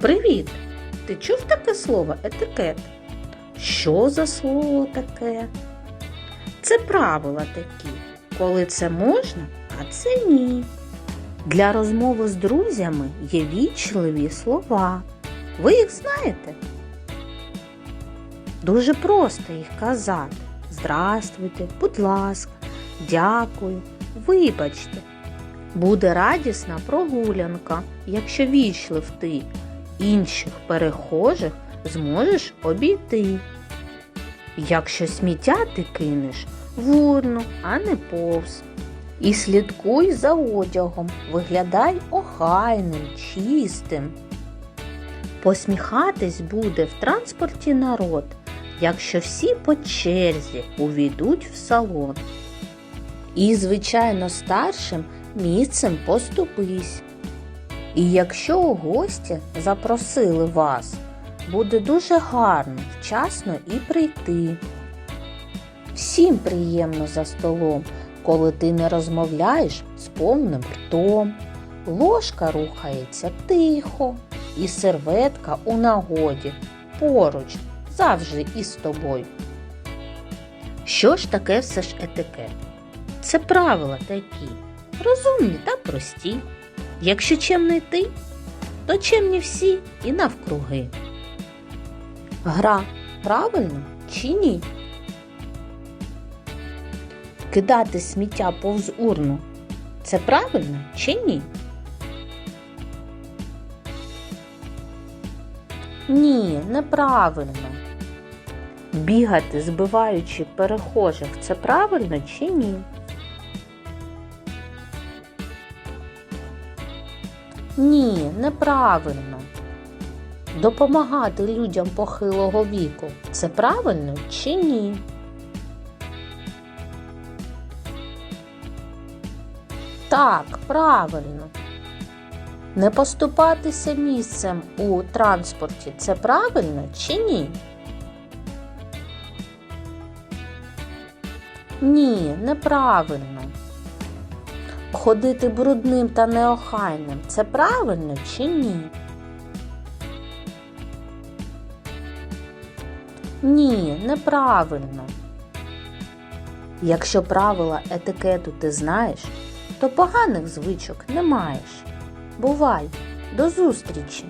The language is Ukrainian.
Привіт! Ти чув таке слово етикет? Що за слово таке? Це правила такі, коли це можна, а це ні. Для розмови з друзями є вічливі слова. Ви їх знаєте? Дуже просто їх казати. Здрастуйте, будь ласка, дякую, вибачте. Буде радісна прогулянка, якщо вічлив ти, інших перехожих зможеш обійти. Якщо сміття ти кинеш в урну, а не повз. І слідкуй за одягом, виглядай охайним, чистим. Посміхатись буде в транспорті народ, якщо всі по черзі увійдуть в салон. І, звичайно, старшим місцем поступись. І якщо у гості запросили вас, буде дуже гарно вчасно і прийти. Всім приємно за столом, коли ти не розмовляєш з повним ртом. Ложка рухається тихо, і серветка у нагоді поруч завжди із тобою. Що ж таке все ж етикет? Це правила такі, розумні та прості. Якщо чемний ти, то чемні всі і навкруги. Гра правильно чи ні? Кидати сміття повз урну це правильно чи ні? Ні, неправильно. Бігати, збиваючи перехожих, це правильно чи ні? Ні, неправильно. Допомагати людям похилого віку це правильно чи ні? Так, правильно. Не поступатися місцем у транспорті це правильно чи ні? Ні, неправильно. Ходити брудним та неохайним це правильно чи ні? Ні, неправильно. Якщо правила етикету ти знаєш, то поганих звичок не маєш. Бувай, до зустрічі!